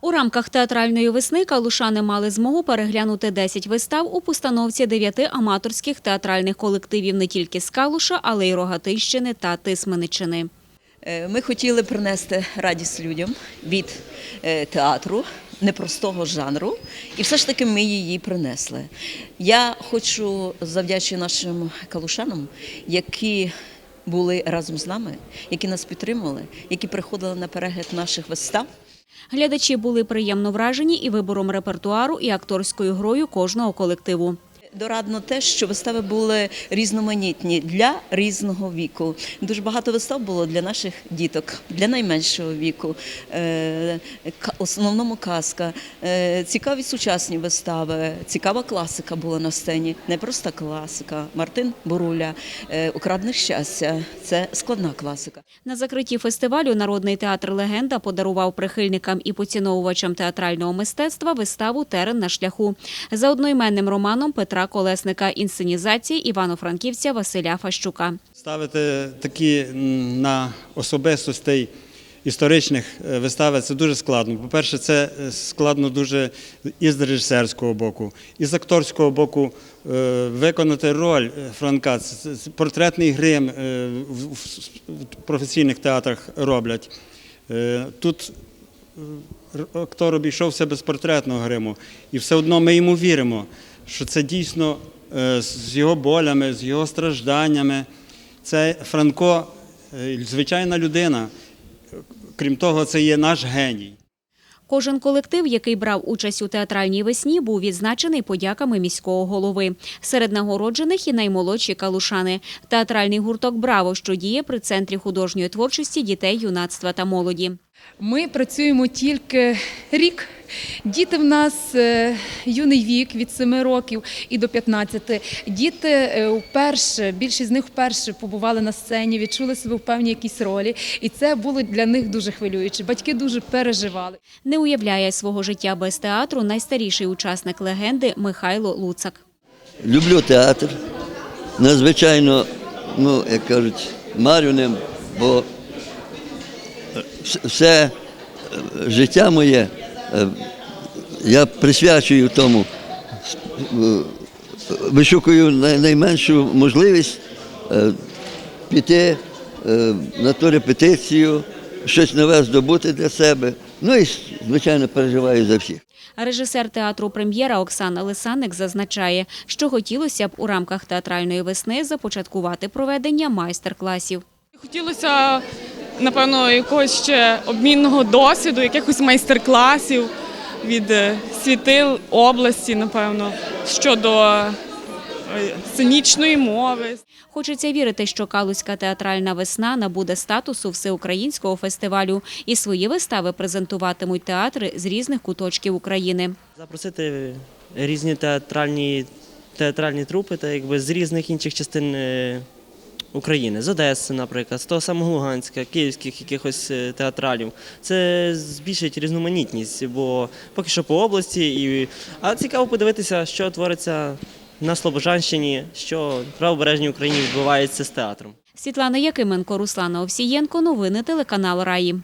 У рамках театральної весни калушани мали змогу переглянути 10 вистав у постановці дев'яти аматорських театральних колективів не тільки з Калуша, але й Рогатищини та Тисменичини. Е, Ми хотіли принести радість людям від е, театру, непростого жанру, і все ж таки ми її принесли. Я хочу завдячити нашим калушанам, які були разом з нами, які нас підтримували, які приходили на перегляд наших вистав. Глядачі були приємно вражені і вибором репертуару, і акторською грою кожного колективу. Дорадно те, що вистави були різноманітні для різного віку. Дуже багато вистав було для наших діток, для найменшого віку. Е, основному казка, е, цікаві сучасні вистави, цікава класика була на сцені. Не просто класика. Мартин Боруля, е, Украдне щастя. Це складна класика. На закритті фестивалю Народний театр Легенда подарував прихильникам і поціновувачам театрального мистецтва виставу Терен на шляху за одноіменним романом Петра Колесника інсценізації Івано-Франківця Василя Фащука. Ставити такі на особистостей історичних е, вистави це дуже складно. По-перше, це е, складно дуже і з режисерського боку, і з акторського боку е, виконати роль Франка. Портретний грим в професійних театрах роблять. Тут актор обійшовся без портретного гриму, і все одно ми йому віримо, що це дійсно е, з його болями, з його стражданнями. Це Франко, е, звичайна людина. Крім того, це є наш геній. Кожен колектив, який брав участь у театральній весні, був відзначений подяками міського голови. Серед нагороджених і наймолодші калушани. Театральний гурток Браво, що діє при центрі художньої творчості дітей, юнацтва та молоді. Ми працюємо тільки рік. Діти в нас е, юний вік від 7 років і до 15. Діти е, вперше, більшість з них вперше побували на сцені, відчули себе в певній якійсь ролі, і це було для них дуже хвилююче. Батьки дуже переживали. Не уявляє свого життя без театру найстаріший учасник легенди Михайло Луцак. Люблю театр. Надзвичайно, ну, як кажуть, марю ним, бо все життя моє я присвячую тому, е, вишукую найменшу можливість е, піти е, на ту репетицію, щось нове здобути для себе. Ну і, звичайно, переживаю за всіх. Режисер театру Прем'єра Оксана Лисаник зазначає, що хотілося б у рамках театральної весни започаткувати проведення майстер-класів. Хотілося, напевно, якогось ще обмінного досвіду, якихось майстер-класів від е, світил області, напевно, щодо е, сценічної мови. Хочеться вірити, що Калузька театральна весна набуде статусу всеукраїнського фестивалю і свої вистави презентуватимуть театри з різних куточків України. Запросити різні театральні, театральні трупи та якби з різних інших частин е, України, з Одеси, наприклад, з того самого Луганська, київських якихось е, театралів. Це збільшить різноманітність, бо поки що по області. І... А цікаво подивитися, що твориться на Слобожанщині, що в правобережній Україні відбувається з театром. Світлана Якименко, Руслана Овсієнко. Новини телеканал Раї.